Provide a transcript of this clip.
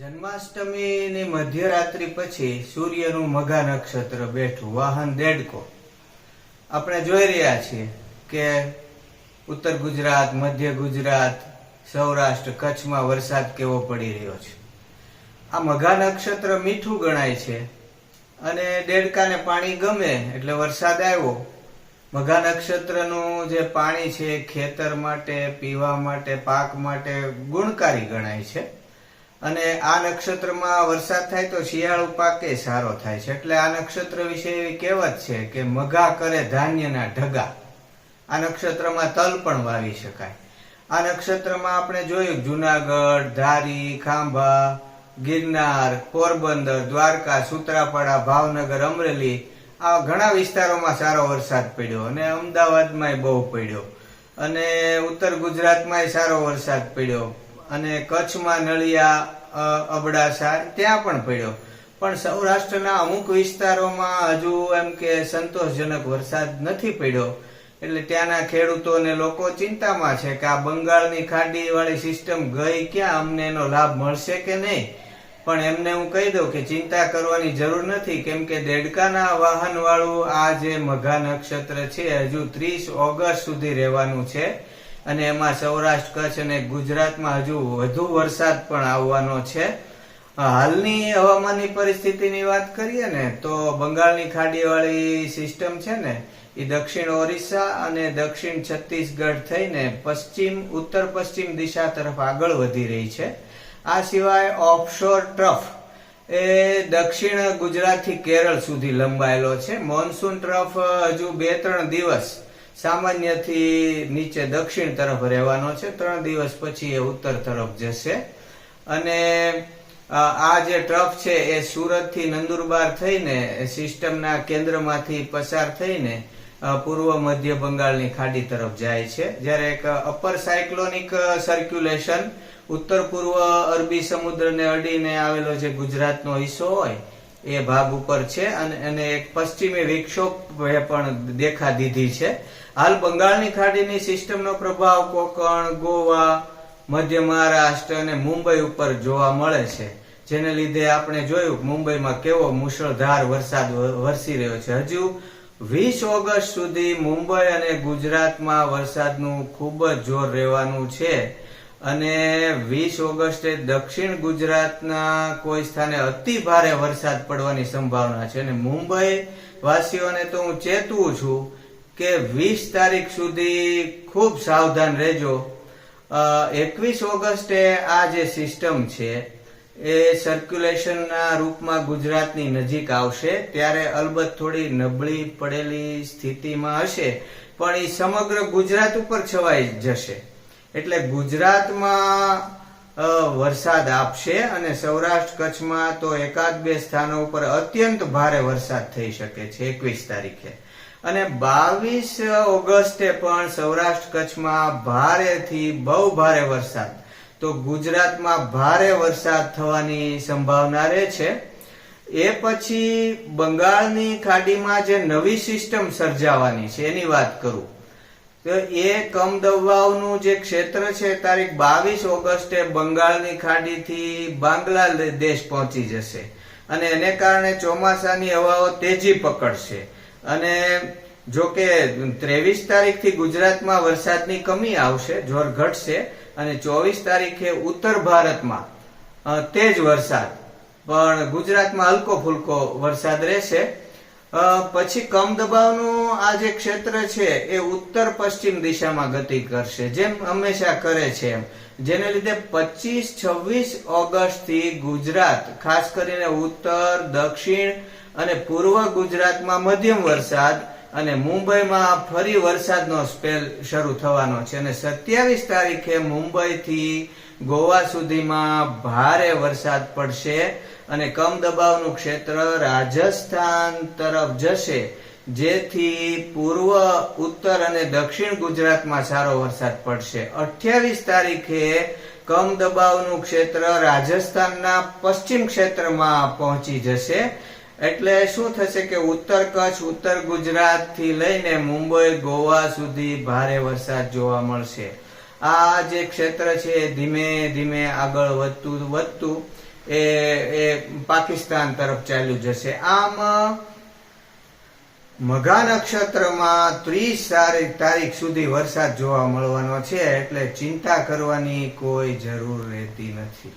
જન્માષ્ટમીની મધ્યરાત્રિ પછી સૂર્યનું મઘા નક્ષત્ર બેઠું, વાહન દેડકો. આપણે જોઈ રહ્યા છીએ કે ઉત્તર ગુજરાત, મધ્ય ગુજરાત, સૌરાષ્ટ્ર કચ્છમાં વરસાદ કેવો પડી રહ્યો છે. આ મઘા નક્ષત્ર મીઠું ગણાય છે અને દેડકાને પાણી ગમે એટલે વરસાદ આવ્યો. મઘા નક્ષત્રનું જે પાણી છે ખેતર માટે, પીવા માટે, પાક માટે ગુણકારી ગણાય છે. અને આ નક્ષત્રમાં વરસાદ થાય તો શિયાળુ પાકે સારો થાય છે. એટલે આ નક્ષત્ર વિશે એવી કહેવત છે કે મઘા કરે ધાન્યના ઢગા. આ નક્ષત્રમાં તલ પણ વાવી શકાય. આ નક્ષત્રમાં આપણે જોયું જુનાગઢ, ધારી, ખાંભા, ગિરનાર, પોરબંદર, દ્વારકા, સુત્રાપાડા, ભાવનગર, અમરેલી આ ઘણા વિસ્તારોમાં સારો વરસાદ પડ્યો અને અમદાવાદમાં બહુ પડ્યો. અને ઉત્તર ગુજરાતમાં સારો વરસાદ પડ્યો. અને કચ્છમાં નળિયા અબડાસા ત્યાં પણ પડ્યો. પણ સૌરાષ્ટ્રના અમુક વિસ્તારોમાં હજુ એમ કે સંતોષજનક વરસાદ નથી પડ્યો. એટલે ત્યાંના ખેડૂતો અને લોકો ચિંતામાં છે કે આ બંગાળની ખાડી વાળી સિસ્ટમ ગઈ ક્યાં? અમને એનો લાભ મળશે કે નહીં? પણ એમને હું કહી દઉં કે ચિંતા કરવાની જરૂર નથી. કેમ કે દેડકાના વાહન વાળું આ જે મઘા નક્ષત્ર છે, હજુ ત્રીસ ઓગસ્ટ સુધી રહેવાનું છે. અને એમાં સૌરાષ્ટ્ર, કચ્છ અને ગુજરાતમાં હજુ વધુ વરસાદ પણ આવવાનો છે. હાલની હવામાનની પરિસ્થિતિની વાત કરીએ ને, તો બંગાળની ખાડીવાળી સિસ્ટમ છે ને એ દક્ષિણ ઓરિસ્સા અને દક્ષિણ છત્તીસગઢ થઈને પશ્ચિમ, ઉત્તર પશ્ચિમ દિશા તરફ આગળ વધી રહી છે. આ સિવાય ઓફશોર ટ્રફ એ દક્ષિણ ગુજરાતથી કેરળ સુધી લંબાયેલો છે. મોન્સૂન ટ્રફ હજુ બે ત્રણ દિવસ સામાન્યથી નીચે દક્ષિણ તરફ રહેવાનો છે. ત્રણ દિવસ પછી એ ઉત્તર તરફ જશે. અને આ જે ટ્રફ છે એ સુરતથી નંદુરબાર થઈને સિસ્ટમના કેન્દ્રમાંથી પસાર થઈને પૂર્વ મધ્ય બંગાળની ખાડી તરફ જાય છે. જ્યારે એક અપર સાયક્લોનિક સર્ક્યુલેશન ઉત્તર પૂર્વ અરબી સમુદ્રને અડીને આવેલો જે ગુજરાતનો હિસ્સો હોય એ ભાગ ઉપર છે અને એને એક પશ્ચિમી વિક્ષોભ પણ દેખા દીધી છે. હાલ બંગાળની ખાડીની સિસ્ટમનો પ્રભાવ કોકણ, ગોવા, મધ્ય મહારાષ્ટ્ર અને મુંબઈ ઉપર જોવા મળે છે. જેને લીધે આપણે જોયું મુંબઈમાં કેવો મુશળધાર વરસાદ વરસી રહ્યો છે. હજુ વીસ ઓગસ્ટ સુધી મુંબઈ અને ગુજરાતમાં વરસાદનું ખૂબ જ જોર રહેવાનું છે. અને વીસ ઓગસ્ટે દક્ષિણ ગુજરાતના કોઈ સ્થાને અતિ ભારે વરસાદ પડવાની સંભાવના છે અને મુંબઈ વાસીઓને તો હું ચેતવું છું કે વીસ તારીખ સુધી ખૂબ સાવધાન રહેજો. એકવીસ ઓગસ્ટે આ જે સિસ્ટમ છે એ સર્ક્યુલેશનના રૂપમાં ગુજરાતની નજીક આવશે, ત્યારે અલબત્ત થોડી નબળી પડેલી સ્થિતિમાં હશે, પણ એ સમગ્ર ગુજરાત ઉપર છવાઈ જશે. એટલે ગુજરાતમાં વરસાદ આપશે અને સૌરાષ્ટ્ર કચ્છમાં તો એકાદ બે સ્થાનો ઉપર અત્યંત ભારે વરસાદ થઈ શકે છે એકવીસ તારીખે. અને બાવીસ ઓગસ્ટે પણ સૌરાષ્ટ્ર કચ્છમાં ભારેથી બહુ ભારે વરસાદ. તો ગુજરાતમાં ભારે વરસાદ થવાની સંભાવના રહે છે. એ પછી બંગાળની ખાડીમાં જે નવી સિસ્ટમ સર્જાવાની છે, એની વાત કરું. તો એ કમ દબાવનું જે ક્ષેત્ર છે, તારીખ બાવીસ ઓગસ્ટે બંગાળની ખાડીથી બાંગ્લાદેશ પહોંચી જશે. અને એને કારણે ચોમાસાની હવાઓ તેજી પકડશે. અને જો કે ત્રેવીસ તારીખથી ગુજરાતમાં વરસાદની કમી આવશે, જોર ઘટશે. અને ચોવીસ તારીખે ઉત્તર ભારતમાં તેજ વરસાદ. પણ ગુજરાતમાં હલકો ફુલકો વરસાદ રહેશે. પછી કમ દબાવનું આ જે ક્ષેત્ર છે એ ઉત્તર પશ્ચિમ દિશામાં ગતિ કરશે, જેમ હંમેશા કરે છે જેને લીધે પચીસ, છવ્વીસ ઓગસ્ટથી ગુજરાત, ખાસ કરીને ઉત્તર, દક્ષિણ અને પૂર્વ ગુજરાતમાં મધ્યમ વરસાદ અને મુંબઈમાં ફરી વરસાદનો સ્પેલ શરૂ થવાનો છે અને સત્યાવીસ તારીખે મુંબઈથી ગોવા સુધીમાં ભારે વરસાદ પડશે અને કમ દબાવનું ક્ષેત્ર રાજસ્થાન તરફ જશે. જેથી પૂર્વ, ઉત્તર અને દક્ષિણ ગુજરાતમાં સારો વરસાદ પડશે. અઠ્યાવીસ તારીખે કમ દબાવનું ક્ષેત્ર રાજસ્થાનના પશ્ચિમ ક્ષેત્રમાં પહોંચી જશે. એટલે શું થશે કે ઉત્તર કચ્છ, ઉત્તર ગુજરાતથી લઈને મુંબઈ, ગોવા સુધી ભારે વરસાદ જોવા મળશે. આ જે ક્ષેત્ર છે, ધીમે ધીમે આગળ વધતું વધતું એ એ પાકિસ્તાન તરફ ચાલ્યું જશે. આમ, મઘા નક્ષત્રમાં ત્રીસ તારીખ સુધી વરસાદ જોવા મળવાનો છે, એટલે ચિંતા કરવાની કોઈ જરૂર રહેતી નથી.